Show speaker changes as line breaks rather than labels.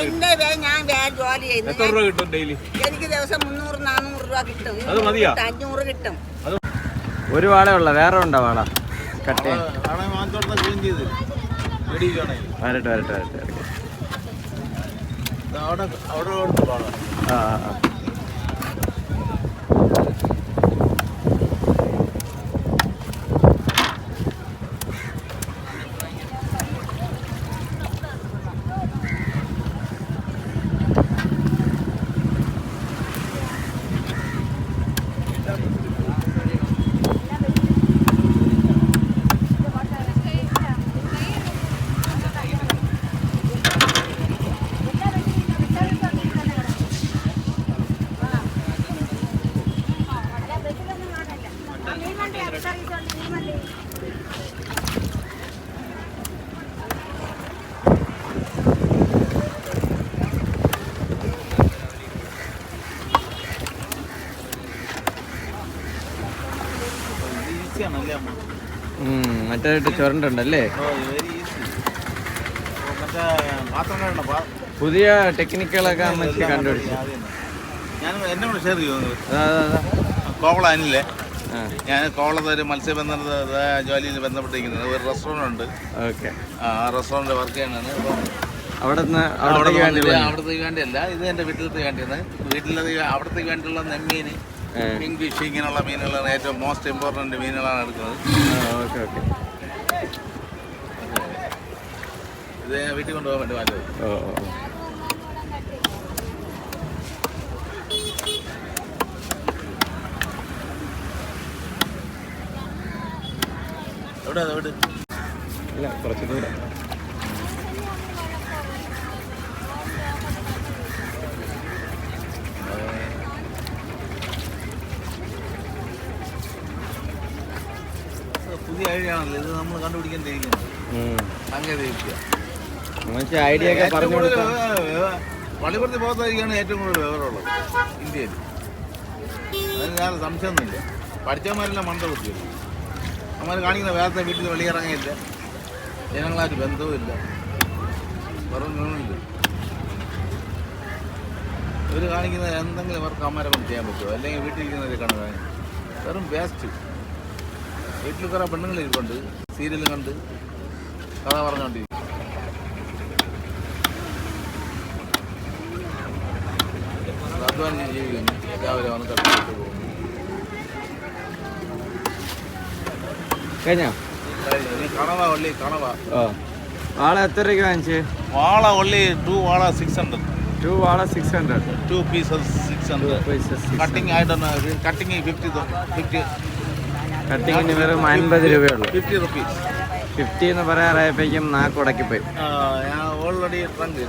എന്റെ ഞാൻ വേ ജോലി ചെയ്യുന്നു
എത്ര രൂപ കിട്ടും ഡെയിലി
എനിക്ക് ദിവസം മുന്നൂറ് നാനൂറ് രൂപ കിട്ടും.
അത് മതിയാ?
അഞ്ഞൂറ് കിട്ടും.
ഒരു വാള ഉള്ള വേറെ ഉണ്ടോ വാള? കട്ട് വരട്ടെ വരട്ടെ വരട്ടെ ആ, ആ. മറ്റേ ചുരണ്ടുണ്ടല്ലേ? പുതിയ ടെക്നിക്കുകളൊക്കെ അമ്മച്ചി കണ്ടുപിടിച്ചു.
എന്നോട് ഷെയർ ചെയ്യുന്നു
അതാ അതാ, അതാ.
കോവള അനിലെ
ആ.
ഞാൻ കോവളത്ത് ഒരു മത്സ്യബന്ധന ജോലിയിൽ ബന്ധപ്പെട്ടിരിക്കുന്നത്. ഒരു റെസ്റ്റോറന്റ് ഉണ്ട്.
ഓക്കെ.
ആ റെസ്റ്റോറന്റ് വർക്ക് ചെയ്യണതാണ് അപ്പം
അവിടെ അവിടത്തേക്ക്
വേണ്ടിയല്ല ഇത് എന്റെ വീട്ടിലത്തേക്ക് വേണ്ടിയാണ്. വീട്ടിലത് അവിടത്തേക്ക് വേണ്ടിയുള്ള നെമ്മീൻ പിങ്ക് ഫിഷ് ഇങ്ങനെയുള്ള മീനുകളാണ് ഏറ്റവും മോസ്റ്റ് ഇമ്പോർട്ടന്റ് മീനുകളാണ് എടുക്കുന്നത്.
Okay okay.
ഇത് വീട്ടിൽ കൊണ്ടുപോകാൻ വേണ്ടി വാങ്ങിയത്
ഓ.
എവിടെ അതെവിടെ
ഇല്ല കുറച്ച് ദൂരം.
ഇത് നമ്മൾ കണ്ടുപിടിക്കേണ്ടിയിരിക്കുന്നത്. സാങ്കേതിക
മനുഷ്യ ഐഡിയ ഒക്കെ പറഞ്ഞു കൊടുത്താ.
പള്ളിപ്പുറത്ത് ഏറ്റവും കൂടുതൽ വിവരമുള്ളത് ഇന്ത്യയിൽ. അതിന് വേറെ സംശയമൊന്നുമില്ല. പഠിച്ചവന്മാരെല്ലാം മണ്ട കുത്തിയത് അവന്മാർ കാണിക്കുന്ന വീട്ടിൽ നിന്ന് വെളിയിറങ്ങിയില്ല. ജനങ്ങളായിട്ട് ബന്ധവുമില്ല. ന്യൂണില്ല ഇവർ കാണിക്കുന്ന എന്തെങ്കിലും അവർക്ക് അമ്മരപ്പം ചെയ്യാൻ പറ്റുമോ? അല്ലെങ്കിൽ വീട്ടിലിരിക്കുന്നവരെ കാണുക വെറും വേസ്റ്റ് വീട്ടിൽ കുറേ പെണ്ണുങ്ങൾ ഇരിപ്പുണ്ട് സീരിയൽ കണ്ട് കഥ പറഞ്ഞുകൊണ്ടിരിക്കും അധ്വാനിച്ച് ജീവിക്കുന്നു. രാവിലെ വന്ന് കട്ടിട്ട് പോകുന്നു.
കഴിഞ്ഞോ?
കണവ ഒള്ളി കണവ.
വാള എത്ര രൂപ വാങ്ങിച്ച്?
വാള ഒള്ളി ടു വാള സിക്സ് ഹൺഡ്രഡ്
ടു വാള six hundred
two pieces six hundred cutting ആയിട്ട് കട്ടിങ് ഫിഫ്റ്റി ഫിഫ്റ്റി
കട്ടിങ്ങിന് വെറും അൻപത് രൂപയുള്ളൂ
ഫിഫ്റ്റി റുപ്പീസ്
ഫിഫ്റ്റി എന്ന് പറയാറായപ്പോഴേക്കും നാക്ക് ഉടക്കിപ്പോയി
ഞാൻ ഓൾറെഡി ട്രങ്ക്